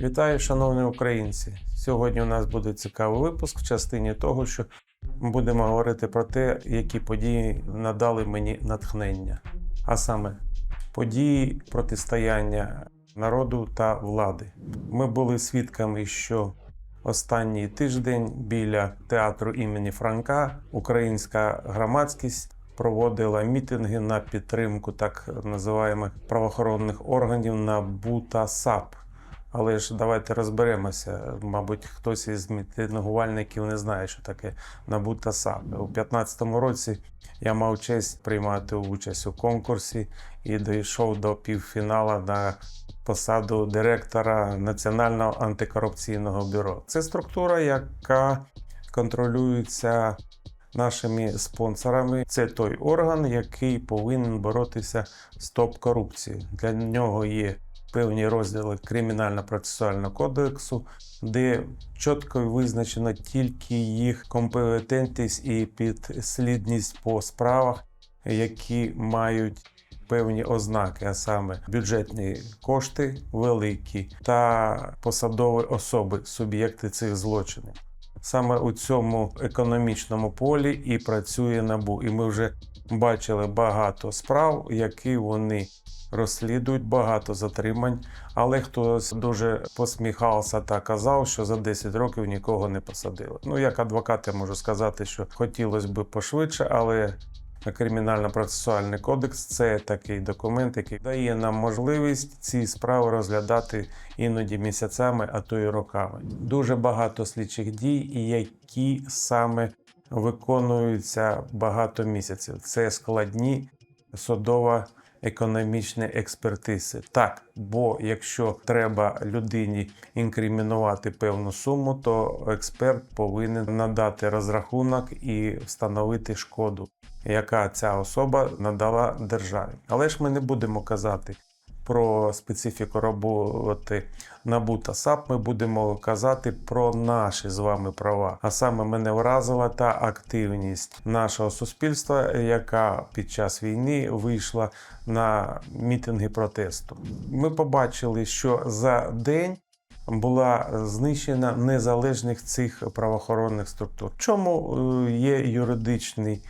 Вітаю, шановні українці! Сьогодні у нас буде цікавий випуск в частині того, що ми будемо говорити про те, які події надали мені натхнення, а саме події протистояння народу та влади. Ми були свідками, що останній тиждень біля театру імені Франка українська громадськість проводила мітинги на підтримку так називаємих правоохоронних органів НАБУ та САП. Але ж давайте розберемося. Мабуть, хтось із мітингувальників не знає, що таке НАБУ та САП. У 2015 році я мав честь приймати участь у конкурсі і дійшов до півфіналу на посаду директора Національного антикорупційного бюро. Це структура, яка контролюється нашими спонсорами. Це той орган, який повинен боротися з топ-корупцією. Для нього є певні розділи кримінально-процесуального кодексу, де чітко визначено тільки їх компетентність і підслідність по справах, які мають певні ознаки, а саме бюджетні кошти великі та посадові особи, суб'єкти цих злочинів. Саме у цьому економічному полі і працює набу. І ми вже бачили багато справ, які вони розслідують, багато затримань. Але хтось дуже посміхався та казав, що за 10 років нікого не посадили. Ну, як адвокат, я можу сказати, що хотілося б пошвидше, але Кримінально-процесуальний кодекс це такий документ, який дає нам можливість ці справи розглядати іноді місяцями, а то й роками. Дуже багато слідчих дій, які саме виконуються багато місяців. Це складні судово економічні експертизи. Так, бо якщо треба людині інкримінувати певну суму, то експерт повинен надати розрахунок і встановити шкоду, яка ця особа надала державі. Але ж ми не будемо казати. Про специфіку роботи НАБУ та САП ми будемо казати про наші з вами права. А саме мене вразила та активність нашого суспільства, яка під час війни вийшла на мітинги протесту. Ми побачили, що за день була знищена незалежних цих правоохоронних структур. Чому е, є юридичний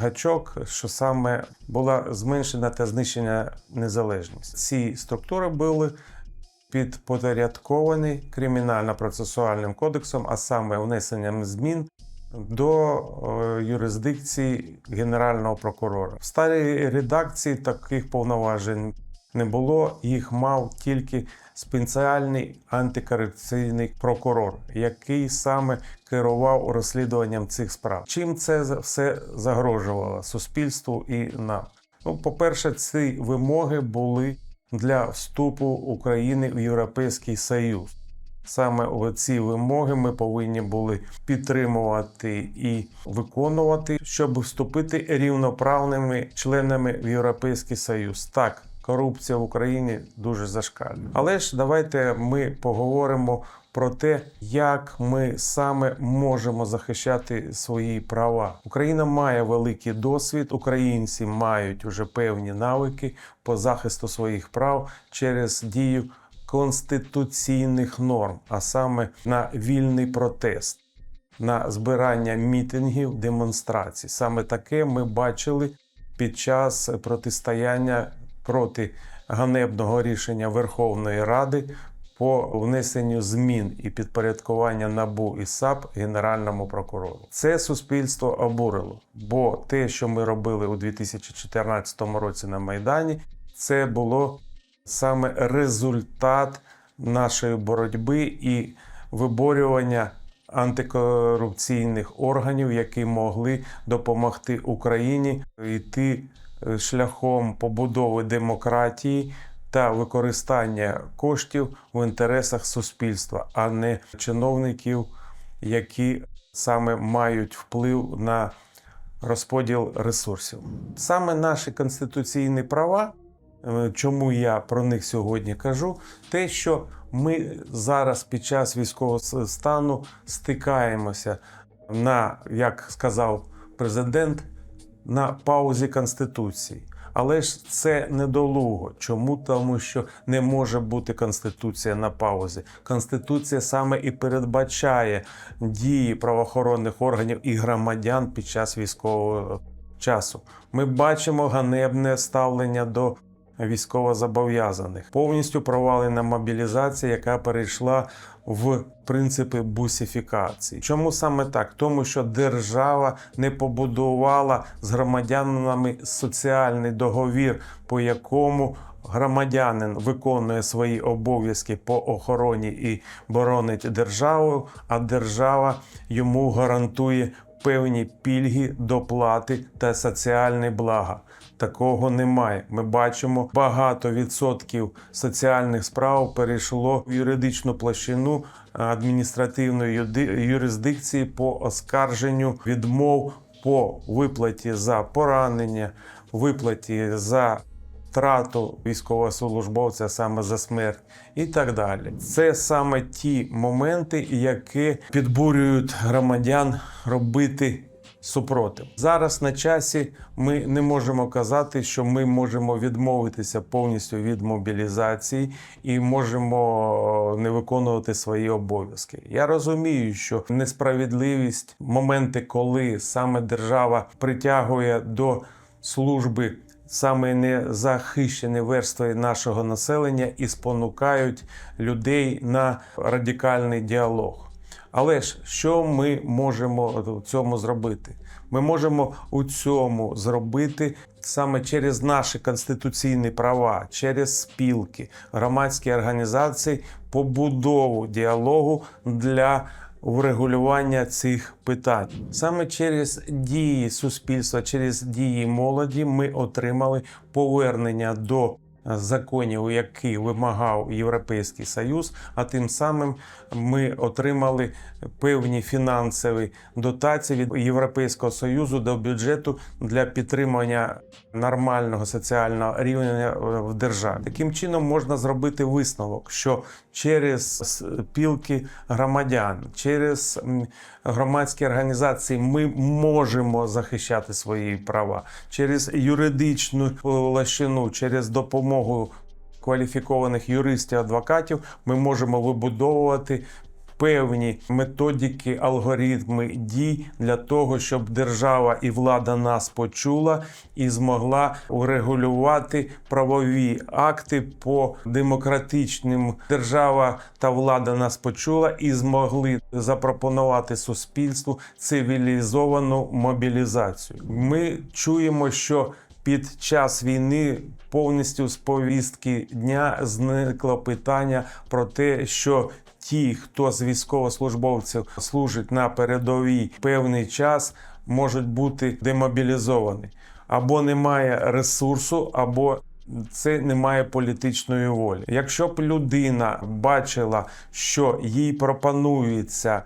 гачок, що саме була зменшена та знищена незалежність? Ці структури були підпорядковані кримінально-процесуальним кодексом, а саме внесенням змін до е, юрисдикції Генерального прокурора. В старій редакції таких повноважень не було, їх мав тільки спеціальний антикорупційний прокурор, який саме керував розслідуванням цих справ. Чим це все загрожувало суспільству і нам? Ну, по-перше, ці вимоги були для вступу України в Європейський Союз. Саме ці вимоги ми повинні були підтримувати і виконувати, щоб вступити рівноправними членами в Європейський Союз. Так, корупція в Україні дуже зашкалює. Але ж давайте ми поговоримо про те, як ми саме можемо захищати свої права. Україна має великий досвід, українці мають уже певні навики по захисту своїх прав через дію конституційних норм, а саме на вільний протест, на збирання мітингів, демонстрацій. Саме таке ми бачили під час протистояння проти ганебного рішення Верховної Ради по внесенню змін і підпорядкування НАБУ і САП Генеральному прокурору. Це суспільство обурило, бо те, що ми робили у 2014 році на Майдані, це було саме результат нашої боротьби і виборювання антикорупційних органів, які могли допомогти Україні йти шляхом побудови демократії та використання коштів в інтересах суспільства, а не чиновників, які саме мають вплив на розподіл ресурсів. Саме наші конституційні права Е, Чому я про них сьогодні кажу? Те, що ми зараз під час військового стану стикаємося на, як сказав президент, на паузі Конституції. Але ж це недолуго. Чому? Тому що не може бути конституція на паузі. Конституція саме і передбачає дії правоохоронних органів і громадян під час військового часу. Ми бачимо ганебне ставлення до військовозобов'язаних. Повністю провалена мобілізація, яка перейшла в принципи бусифікації. Чому саме так? Тому що держава не побудувала з громадянами соціальний договір, по якому громадянин виконує свої обов'язки по охороні і боронить державу, а держава йому гарантує певні пільги, доплати та соціальні блага. Такого немає. Ми бачимо, багато відсотків соціальних справ перейшло в юридичну площину адміністративної юрисдикції по оскарженню відмов по виплаті за поранення, виплаті за втрату військовослужбовця саме за смерть і так далі. Це саме ті моменти, які підбурюють громадян робити супротив. Зараз на часі ми не можемо казати, що ми можемо відмовитися повністю від мобілізації і можемо не виконувати свої обов'язки. Я розумію, що несправедливість, моменти, коли саме держава притягує до служби саме незахищені верстви нашого населення і спонукають людей на радикальний діалог. Але ж що ми можемо у цьому зробити? Ми можемо у цьому зробити саме через наші конституційні права, через спілки, громадські організації, побудову діалогу для врегулювання цих питань. Саме через дії суспільства, через дії молоді ми отримали повернення до законів, які вимагав Європейський Союз, а тим самим ми отримали певні фінансові дотації від Європейського Союзу до бюджету для підтримання нормального соціального рівня в державі. Таким чином можна зробити висновок, що через спілки громадян, через громадські організації ми можемо захищати свої права через юридичну площину, через допомогу кваліфікованих юристів, адвокатів. Ми можемо вибудовувати певні методики, алгоритми дій для того, щоб держава і влада нас почула і змогла урегулювати правові акти по демократичним. Держава та влада нас почула і змогли запропонувати суспільству цивілізовану мобілізацію. Ми чуємо, що під час війни повністю з повістки дня зникло питання про те, що ті, хто з військовослужбовців служить на передовій певний час, можуть бути демобілізовані або немає ресурсу, або це немає політичної волі. Якщо б людина бачила, що їй пропонується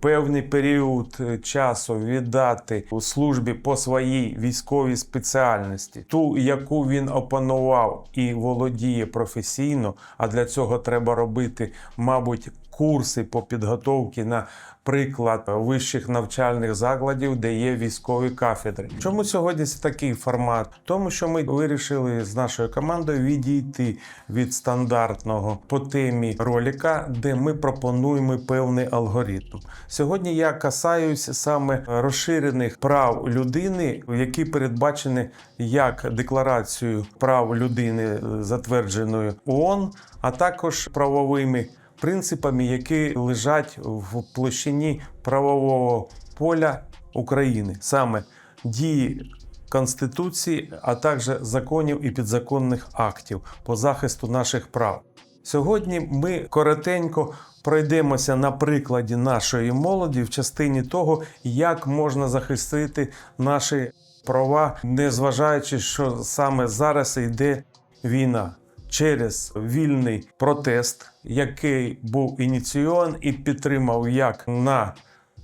певний період е, часу віддати у службі по своїй військовій спеціальності, ту, яку він опанував і володіє професійно, а для цього треба робити, мабуть, курси по підготовці на приклад вищих навчальних закладів, де є військові кафедри. Чому сьогодні такий формат? Тому що ми вирішили з нашою командою відійти від стандартного по темі ролика, де ми пропонуємо певний алгоритм. Сьогодні я касаюсь саме розширених прав людини, які передбачені як декларацією прав людини, затвердженою ООН, а також правовими принципами, які лежать в площині правового поля України, саме дії Конституції, а також законів і підзаконних актів по захисту наших прав. Сьогодні ми коротенько пройдемося на прикладі нашої молоді в частині того, як можна захистити наші права, незважаючи, що саме зараз йде війна через вільний протест, який був ініційований і підтримав як на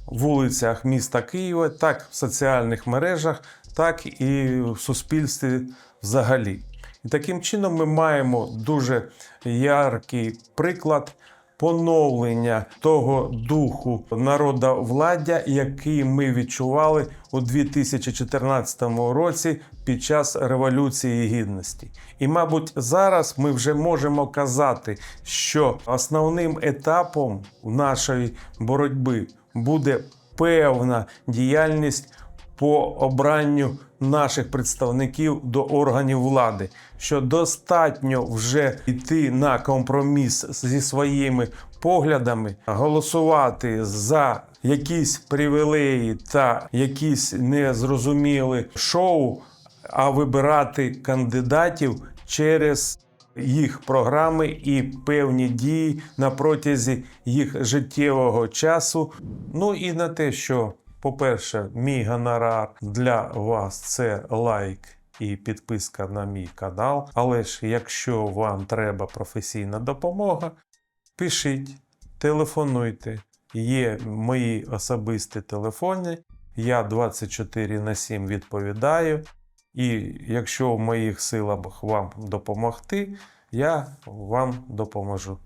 вулицях міста Києва, так в соціальних мережах, так і в суспільстві взагалі. І таким чином ми маємо дуже яркий приклад поновлення того духу народовладдя, який ми відчували у 2014 році під час Революції Гідності. І, мабуть, зараз ми вже можемо казати, що основним етапом нашої боротьби буде певна діяльність по обранню наших представників до органів влади, що достатньо вже йти на компроміс зі своїми поглядами, голосувати за якісь привілеї та якісь незрозумілі шоу, а вибирати кандидатів через їх програми і певні дії на протязі їх життєвого часу. Ну і на те, що, по-перше, мій гонорар для вас це лайк. І підписка на мій канал. Але ж якщо вам треба професійна допомога, пишіть, телефонуйте. Є мої особисті телефони. Я 24 на 7 відповідаю. І якщо в моїх силах вам допомогти, я вам допоможу.